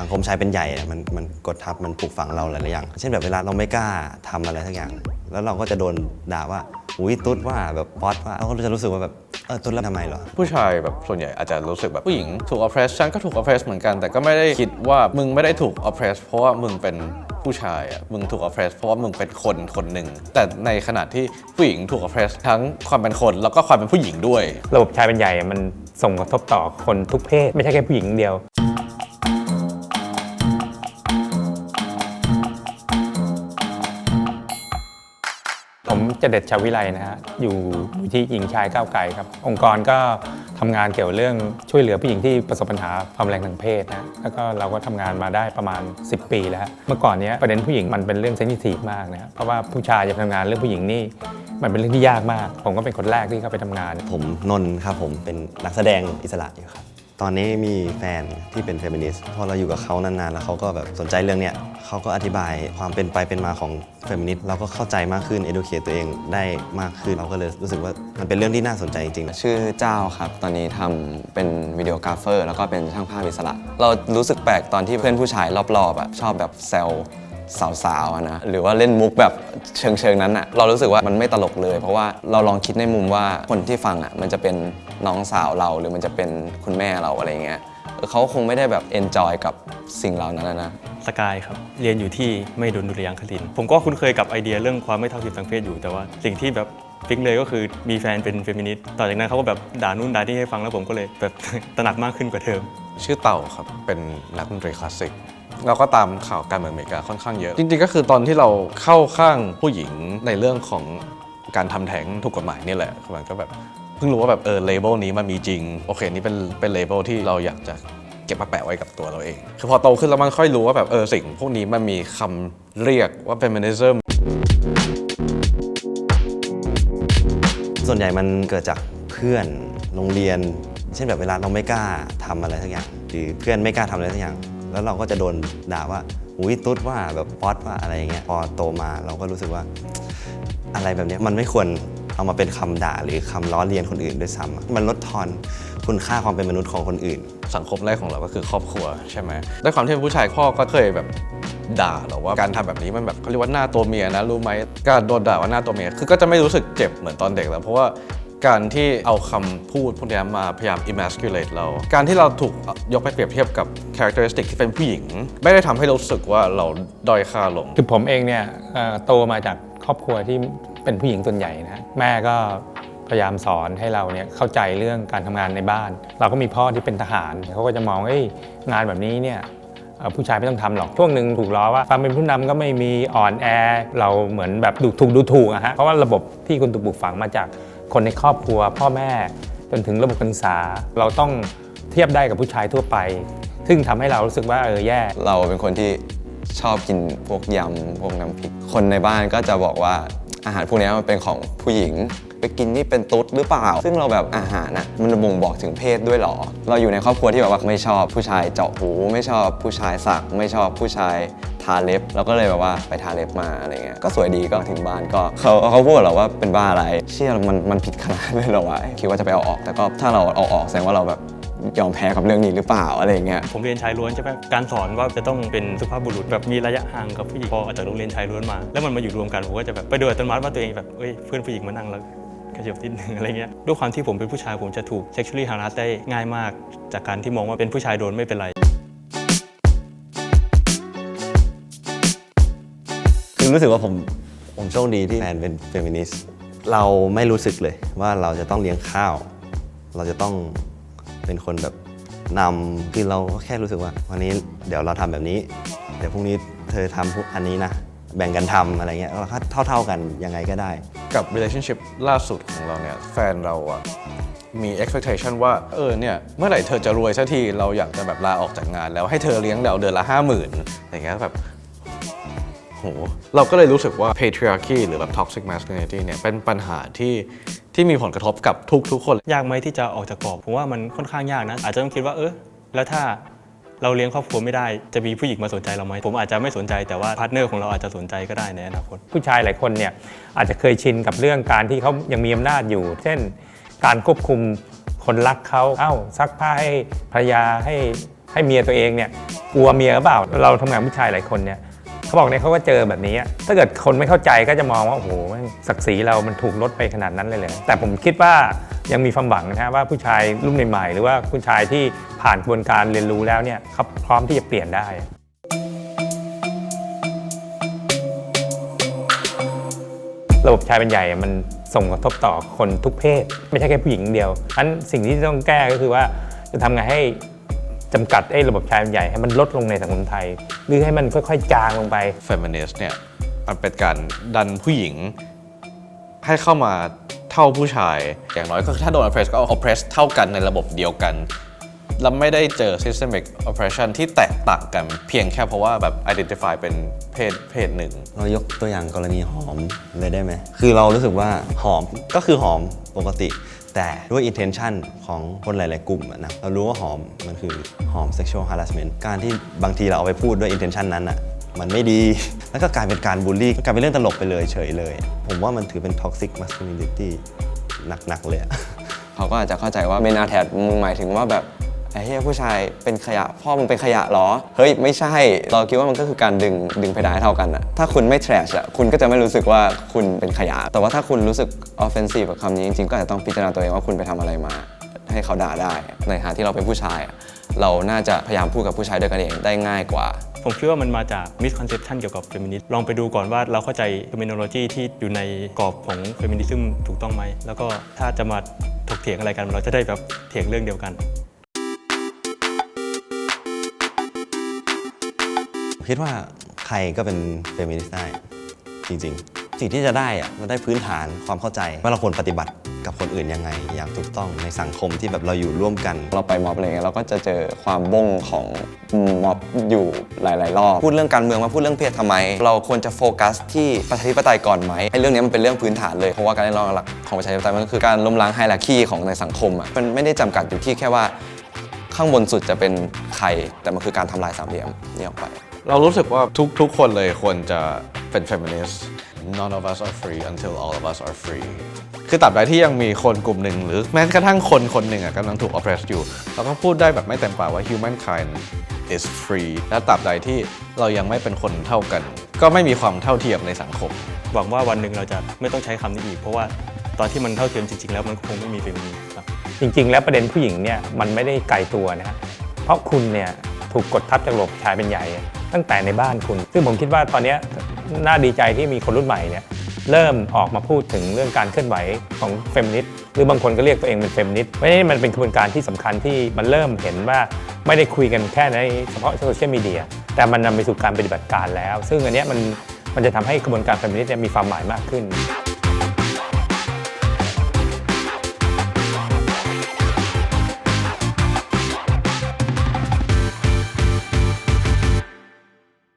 สังคมชายเป็นใหญ่อะมันมันกดทับมันปลูกฝังเราหลายๆอย่าง เช่นแบบเวลาเราไม่กล้าทำอะไรสักอย่าง แล้วเราก็จะโดนด่าว่าอุ้ยตุ๊ดว่าแบบป๊อตว่าเราก็จะรู้สึกว่าแบบเออตุ๊ดแล้วทำไมเหรอ ผู้ชายแบบส่วนใหญ่อาจจะรู้สึกแบบผู้หญิงถูก oppress ฉันก็ถูก oppress เหมือนกันแต่ก็ไม่ได้คิดว่ามึงไม่ได้ถูก oppress เพราะว่ามึงเป็นผู้ชายอะมึงถูก oppress เพราะว่ามึงเป็นคนคนหนึ่งแต่ในขณะที่ผู้หญิงถูก oppress ทั้งความเป็นคนแล้วก็ความเป็นผู้หญิงด้วย ระบบชายเป็นใหญ่มันส่งกระทบต่อคนทุกเพศ ไม่ใช่แค่ผู้หญิงอย่างเดียว จเด็ดชาวิไลนะฮะอยู่มูลที่หญิงชายก้าวไกลครับ องค์กรก็ทำงานเกี่ยวเรื่องช่วยเหลือผู้หญิงที่ประสบปัญหาความแรงทางเพศนะแล้วก็เราก็ทำงานมาได้ประมาณ 10 ปีแล้ว เมื่อก่อนเนี้ยประเด็นผู้หญิงมันเป็นเรื่องเซนซิทีฟมากนะเพราะว่าผู้ชายจะทำงานเรื่องผู้หญิงนี่มันเป็นเรื่องที่ยากมาก ผมก็เป็นคนแรกที่เข้าไปทำงาน ผมนนท์ครับผมเป็นนักแสดงอิสระอยู่ครับ ตอนนี้มีแฟนที่เป็นเฟมินิสต์พอเราอยู่กับเขานานๆ แล้วเขาก็แบบสนใจเรื่องเนี้ยเขาก็อธิบายความเป็นไปเป็นมาของเฟมินิสต์เราก็เข้าใจมากขึ้น educate ตัวเองได้มากขึ้น เราก็เลยรู้สึกว่ามันเป็นเรื่องที่น่าสนใจจริงๆ ชื่อเจ้าครับ ตอนนี้ทำเป็นวิดีโอกราฟเฟอร์ แล้วก็เป็นช่างภาพอิสระ เรารู้สึกแปลกตอนที่เพื่อนผู้ชายรอบๆอะชอบแบบแซว สาวๆอะนะหรือว่าเล่นมุกแบบเชิงๆนั้นอะเรารู้สึกว่ามันไม่ตลกเลย เพราะว่าเราลองคิดในมุมว่าคนที่ฟังอะมันจะเป็นน้องสาวเราหรือมันจะเป็นคุณแม่เราอะไรเงี้ยเออเขาคงไม่ได้แบบเอนจอยกับสิ่งเหล่านั้นอะนะสกายครับ เรียนอยู่ที่ไม่ดนดุริยางคศิลป์ผมก็คุ้นเคยกับไอเดียเรื่องความไม่เท่าเทียมทางเพศอยู่แต่ว่าสิ่งที่แบบฟิกเลยก็คือมีแฟนเป็นเฟมินิสต์ต่อจากนั้นเขาก็แบบด่านู่นด่านี่ให้ฟังแล้วผมก็เลยแบบตระหนักมากขึ้นกว่าเดิม ชื่อเต่าครับ เป็นนักดนตรีคลาสสิก เราก็ตามข่าวการเมืองอเมริกาค่อนข้างเยอะ จริงๆก็คือตอนที่เราเข้าข้างผู้หญิงในเรื่องของการทำแท้งถูกกฎหมายนี่แหละมันก็แบบเพิ่งรู้ว่าแบบเออเลเบลนี้มันมีจริง โอเค นี่เป็นเป็นเลเบลที่เราอยากจะเก็บมาแปะไว้กับตัวเราเอง คือพอโตขึ้นแล้วมันค่อยรู้ว่าแบบเออสิ่งพวกนี้มันมีคำเรียกว่า feminism ส่วนใหญ่มันเกิดจากเพื่อนโรงเรียน เช่นแบบเวลาเราไม่กล้าทำอะไรสักอย่าง หรือเพื่อนไม่กล้าทำอะไรสักอย่าง แล้วเราก็จะโดนด่าว่าอุ้ยตุ๊ดว่าแบบป๊อตว่าอะไรอย่างเงี้ยพอโตมาเราก็รู้สึกว่า อะไรแบบเนี้ยมันไม่ควรเอามาเป็นคำด่าหรือคำล้อเลียนคนอื่นด้วยซ้ำมันลดทอนคุณค่าความเป็นมนุษย์ของคนอื่น สังคมแรกของเราก็คือครอบครัวใช่ไหมด้วยความที่เป็นผู้ชายพ่อก็เคยแบบด่าเราว่าการทำแบบนี้มันแบบเขาเรียกว่าหน้าตัวเมียนะรู้ไหมการโดนด่าว่าหน้าตัวเมียคือก็จะไม่รู้สึกเจ็บเหมือนตอนเด็กแล้วเพราะว่า การที่เอาคำพูดพวกนี้มาพยายาม emasculate เรา การที่เราถูกยกไปเปรียบเทียบกับ characteristic ที่เป็นผู้หญิง ไม่ได้ทำให้รู้สึกว่าเราด้อยค่าลง คือผมเองเนี่ยโตมาจากครอบครัวที่เป็นผู้หญิงส่วนใหญ่นะแม่ก็พยายามสอนให้เราเนี่ยเข้าใจเรื่องการทำงานในบ้าน เราก็มีพ่อที่เป็นทหารเขาก็จะมองว่าเอ้ยงานแบบนี้เนี่ยผู้ชายไม่ต้องทำหรอกช่วงหนึ่งถูกล้อว่าความเป็นผู้นำก็ไม่มีอ่อนแอ เราเหมือนแบบดูถูกดูถูกอะฮะเพราะว่าระบบที่คุณถูกปลูกฝังมาจาก คนในครอบครัว พ่อแม่จนถึงระบบการศึกษา เราต้องเทียบได้กับผู้ชายทั่วไป ซึ่งทำให้เรารู้สึกว่าเออแย่ เราเป็นคนที่ชอบกินพวกยำพวกน้ำพริก คนในบ้านก็จะบอกว่าอาหารพวกนี้มันเป็นของผู้หญิง ไปกินนี่เป็นตุ๊ดหรือเปล่า ซึ่งเราแบบอาหารน่ะมันบ่งบอกถึงเพศด้วยหรอ เราอยู่ในครอบครัวที่แบบว่าไม่ชอบผู้ชายเจาะหู ไม่ชอบผู้ชายสัก ไม่ชอบผู้ชาย ทาเล็บเราก็เลยแบบว่าไปทาเล็บมาอะไรเงี้ยก็สวยดีก็ถึงบ้านก็เขาเขาพูดกับเราว่าเป็นบ้าอะไรเชื่อมันมันผิดขนาดเลยหรอวะคิดว่าจะไปเอาออก แต่ก็ถ้าเราเอาออกแสดงว่าเราแบบยอมแพ้กับเรื่องนี้หรือเปล่าอะไรเงี้ยผมเรียนชายล้วนใช่ไหมการสอนว่าจะต้องเป็นสุภาพบุรุษแบบมีระยะห่างกับผู้หญิงพอออกจากโรงเรียนชายล้วนมา แล้วมันมาอยู่รวมกันผมก็จะแบบไปโดยอัตโนมัติว่าตัวเองแบบเอ้ยเพื่อนผู้หญิงมานั่งแล้วกระเจิบนิดนึงอะไรเงี้ยด้วยความที่ผมเป็นผู้ชายผมจะถูก sexually harass ได้ง่ายมาก จากการที่มองว่าเป็นผู้ชายโดนไม่เป็นไร รู้สึกว่าผมผมโชคดีที่แฟนเป็นเฟมินิสต์เราไม่รู้สึกเลยว่าเราจะต้องเลี้ยงข้าว เราจะต้องเป็นคนแบบนำคือเราก็แค่รู้สึกว่า วันนี้เดี๋ยวเราทำแบบนี้ เดี๋ยวพรุ่งนี้เธอทำพวกอันนี้นะ แบ่งกันทำอะไรเงี้ยเราก็เท่า ๆกันยังไงก็ได้ กับ relationship ล่าสุดของเราเนี่ยแฟนเราอะมี expectation ว่า เออเนี่ย เมื่อไหร่เธอจะรวยสักที เราอยากจะแบบลาออกจากงานแล้วให้เธอเลี้ยงเราเดือนละห้าหมื่นอย่างเงี้ยแบบโหเราก็เลยรู้สึกว่า patriarchy หรือแบบ toxic masculinity เนี่ยเป็นปัญหาที่ที่มีผลกระทบกับทุกๆคน ยากไหมที่จะออกจากกรอบผมว่ามันค่อนข้างยากนะ อาจจะต้องคิดว่าเออแล้วถ้าเราเลี้ยงครอบครัวไม่ได้จะมีผู้หญิงมาสนใจเราไหมผมอาจจะไม่สนใจแต่ว่าพาร์ทเนอร์ของเราอาจจะสนใจก็ได้ในอนาคตผู้ชายหลายคนเนี่ยอาจจะเคยชินกับเรื่องการที่เขายังมีอำนาจอยู่ เช่น การควบคุมคนรักเขาเอ้าซักผ้าให้ภรรยาให้ให้เมียตัวเองเนี่ยกลัวเมียหรือเปล่า เราทำงานผู้ชายหลายคนเนี่ย เขาบอกเนี่ยเขาก็เจอแบบนี้ ถ้าเกิดคนไม่เข้าใจก็จะมองว่า โอ้โหศักดิ์ศรีเรามันถูกลดไปขนาดนั้นเลยเลย แต่ผมคิดว่ายังมีความหวังนะฮะว่าผู้ชายรุ่นใหม่ๆ หรือว่าผู้ชายที่ผ่านกระบวนการเรียนรู้แล้วเนี่ยเขาพร้อมที่จะเปลี่ยนได้ระบบชายเป็นใหญ่มันส่งกระทบต่อคนทุกเพศ ไม่ใช่แค่ผู้หญิงเดียวอันสิ่งที่ต้องแก้ก็คือว่าจะทำไงให้ จำกัดไอ้ระบบชายเป็นใหญ่ให้มันลดลงในสังคมไทย หรือให้มันค่อยๆ จางลงไป เฟมินิสต์เนี่ยมันเป็นการดันผู้หญิง ให้เข้ามาเท่าผู้ชาย อย่างน้อยก็คือถ้าโดน oppress ก็ oppress เท่ากันในระบบเดียวกัน แล้วไม่ได้เจอ systemic oppression ที่แตกต่างกันเพียงแค่เพราะว่าแบบ identify เป็นเพศเพศหนึ่ง เรายกตัวอย่างกรณีหอมเลยได้ไหม คือเรารู้สึกว่าหอมก็คือหอมปกติ แต่ด้วย intention ของคนหลาย ๆ กลุ่มอะนะเรารู้ว่าหอมมันคือหอม sexual harassment การที่บางทีเราเอาไปพูดด้วย intention นั้นอะมันไม่ดี แล้วก็กลายเป็นการบูลลี่กลายเป็นเรื่องตลกไปเลยเฉยเลย ผมว่ามันถือเป็น toxic masculinity หนัก ๆ เลยอะ เขาก็อาจจะเข้าใจว่าเมนอาแทดมึงหมายถึงว่าแบบ ไอ้เหี้ยผู้ชายเป็นขยะพ่อมึงเป็นขยะเหรอ เฮ้ยไม่ใช่ เราคิดว่ามันก็คือการดึงดึงเพดานให้เท่ากันอะถ้าคุณไม่ trash อะคุณก็จะไม่รู้สึกว่าคุณเป็นขยะ แต่ว่าถ้าคุณรู้สึก offensive กับคำนี้จริงๆก็อาจจะต้องพิจารณาตัวเองว่าคุณไปทำอะไรมา ให้เขาด่าได้ ในฐานะที่เราเป็นผู้ชายอะเราน่าจะพยายามพูดกับผู้ชายด้วยกันเองได้ง่ายกว่าผมคิดว่ามันมาจาก misconception เกี่ยวกับเฟมินิสต์ลองไปดูก่อนว่าเราเข้าใจ terminology ที่อยู่ในกรอบของเฟมินิซึมถูกต้องไหม แล้วก็ถ้าจะมาถกเถียงอะไรกัน เราจะได้แบบเถียงเรื่องเดียวกัน คิดว่าใครก็เป็นเฟมินิสต์ได้จริงๆ สิ่งที่จะได้อะมันได้พื้นฐานความเข้าใจ ว่าเราควรปฏิบัติกับคนอื่นยังไง อย่างถูกต้องในสังคมที่แบบเราอยู่ร่วมกัน เราไปม็อบอะไรเงี้ยเราก็จะเจอความบงของม็อบอยู่หลาย ๆ รอบ พูดเรื่องการเมืองมาพูดเรื่องเพศทำไม เราควรจะโฟกัสที่ประชาธิปไตยก่อนไหมไอ้เรื่องนี้มันเป็นเรื่องพื้นฐานเลย เพราะว่าการเรียกร้องหลักของประชาธิปไตยมันก็คือการล้มล้างไฮรักีของในสังคมอะมันไม่ได้จำกัดอยู่ที่แค่ว่า ข้างบนสุดจะเป็นใครแต่มันคือการทำลายสามเหลี่ยมนี่ออกไป เรารู้สึกว่าทุกทุกคนเลยควรจะเป็น feminist none of us are free until all of us are free คือตราบใดที่ยังมีคนกลุ่มหนึ่งหรือแม้กระทั่งคนคนหนึ่งอะกำลังถูก oppress อยู่ เราก็พูดได้แบบไม่เต็มปากว่า humankind is free และตราบใดที่เรายังไม่เป็นคนเท่ากัน ก็ไม่มีความเท่าเทียมในสังคม หวังว่าวันหนึ่งเราจะไม่ต้องใช้คำนี้อีก เพราะว่าตอนที่มันเท่าเทียมจริงๆ แล้วมันคงไม่มีเฟมินิสต์ครับ จริง ๆ แล้วประเด็นผู้หญิงเนี่ยมันไม่ได้ไกลตัวนะฮะเพราะคุณเนี่ยถูกกดทับจากระบบชายเป็นใหญ่ตั้งแต่ในบ้านคุณ ซึ่งผมคิดว่าตอนนี้น่าดีใจที่มีคนรุ่นใหม่เนี่ยเริ่มออกมาพูดถึงเรื่องการเคลื่อนไหวของเฟมินิสต์หรือบางคนก็เรียกตัวเองเป็นเฟมินิสต์เพราะนั้มันเป็นกระบวนการที่สำคัญที่มันเริ่มเห็นว่าไม่ได้คุยกันแค่ในเฉพาะโซเชียลมีเดียแต่มันนำไปสู่การปฏิบัติการแล้ว ซึ่งอันนี้มันมันจะทำให้กระบวนการเฟมินิสต์มีความหมายมากขึ้น